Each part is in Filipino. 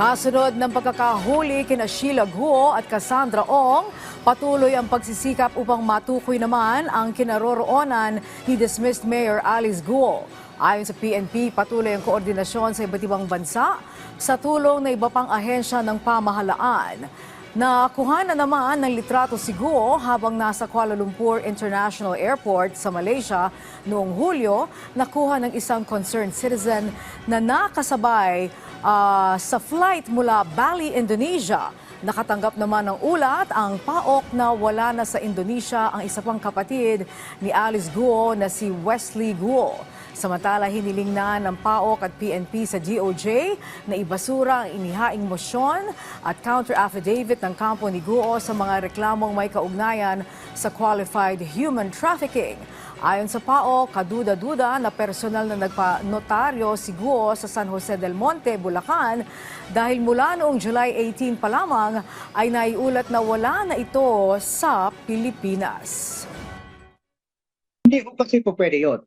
Kasunod ng pagkakahuli kina Sheila Guo at Cassandra Ong, patuloy ang pagsisikap upang matukoy naman ang kinaroroonan ni dismissed Mayor Alice Guo. Ayon sa PNP, patuloy ang koordinasyon sa iba't ibang bansa sa tulong ng iba pang ahensya ng pamahalaan. Nakuha na naman ng litrato si Guo habang nasa Kuala Lumpur International Airport sa Malaysia noong Hulyo, nakuha ng isang concerned citizen na nakasabay ah, sa flight mula Bali, Indonesia. Nakatanggap naman ng ulat ang paok na wala na sa Indonesia ang isa pang kapatid ni Alice Guo na si Wesley Guo. Samantala, hiniling na ng PAOK at PNP sa DOJ na ibasura ang inihaing mosyon at counter-affidavit ng kampo ni Guo sa mga reklamong may kaugnayan sa qualified human trafficking. Ayon sa PAOK, kaduda-duda na personal na nagpa-notaryo si Guo sa San Jose del Monte, Bulacan dahil mula noong July 18 pa lamang ay naiulat na wala na ito sa Pilipinas. Hindi ko kasi po pwede yun.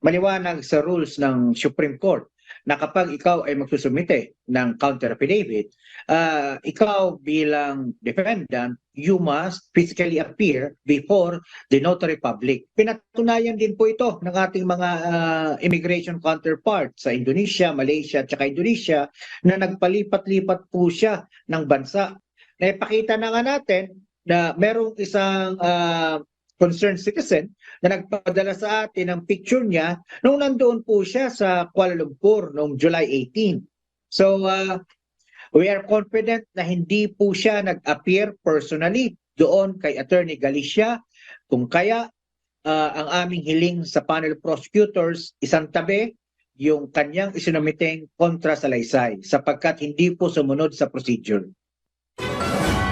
Maliwanag sa rules ng Supreme Court na kapag ikaw ay magsusumite ng counter affidavit, ah, ikaw bilang defendant, you must physically appear before the notary public. Pinatunayan din po ito ng ating mga ah, immigration counterparts sa Indonesia, Malaysia at Indonesia na nagpalipat-lipat po siya ng bansa. Naipakita na nga natin na merong isang ah, concerned citizen na nagpadala sa atin ng picture niya nung nandoon po siya sa Kuala Lumpur noong July 18. So uh, we are confident na hindi po siya nag-appear personally doon kay Attorney Galicia. Kung kaya uh, ang aming hiling sa panel prosecutors isang tabi yung kanyang isinumiteng kontra sa laysay sapagkat hindi po sumunod sa procedure.